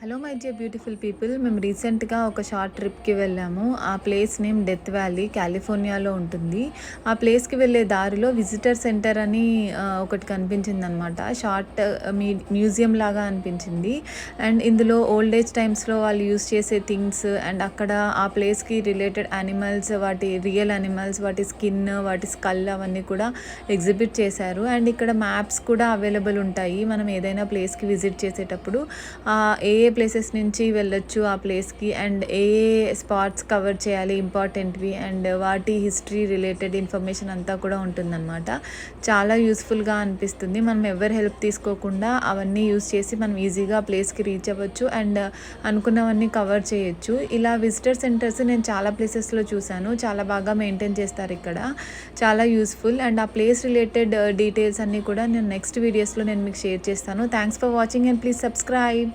Hello my dear beautiful people మేము రీసెంట్గా ఒక షార్ట్ ట్రిప్కి వెళ్ళాము. ఆ ప్లేస్ నేమ్ డెత్ వ్యాలీ కాలిఫోర్నియాలో ఉంటుంది. ఆ ప్లేస్కి వెళ్ళే దారిలో విజిటర్ సెంటర్ అని ఒకటి కనిపించింది అనమాట షార్ట్ మీ మ్యూజియం లాగా అనిపించింది. అండ్ ఇందులో ఓల్డ్ ఏజ్ టైమ్స్లో వాళ్ళు యూస్ చేసే థింగ్స్ అండ్ అక్కడ ఆ ప్లేస్కి రిలేటెడ్ యానిమల్స్ వాటి రియల్ యానిమల్స్ వాటి స్కిన్ వాటి స్కల్ అవన్నీ కూడా ఎగ్జిబిట్ చేశారు. అండ్ ఇక్కడ మ్యాప్స్ కూడా అవైలబుల్ ఉంటాయి. మనం ఏదైనా ప్లేస్కి విజిట్ చేసేటప్పుడు ఆ, ఏ ప్లేసెస్ నుంచి వెళ్ళొచ్చు ఆ ప్లేస్కి అండ్ ఏ ఏ స్పాట్స్ కవర్ చేయాలి ఇంపార్టెంట్వి అండ్ వాటి హిస్టరీ రిలేటెడ్ ఇన్ఫర్మేషన్ అంతా కూడా ఉంటుందన్నమాట. చాలా యూస్ఫుల్గా అనిపిస్తుంది. మనం ఎవరి హెల్ప్ తీసుకోకుండా అవన్నీ యూస్ చేసి మనం ఈజీగా ప్లేస్కి రీచ్ అవ్వచ్చు అండ్ అనుకున్నవన్నీ కవర్ చేయొచ్చు. ఇలా విజిటర్ సెంటర్స్ నేను చాలా ప్లేసెస్లో చూశాను. చాలా బాగా మెయింటైన్ చేస్తారు ఇక్కడ. చాలా యూస్ఫుల్ అండ్ ఆ ప్లేస్ రిలేటెడ్ డీటెయిల్స్ అన్నీ కూడా నేను నెక్స్ట్ వీడియోస్లో నేను మీకు షేర్ చేస్తాను. Thanks for watching and please subscribe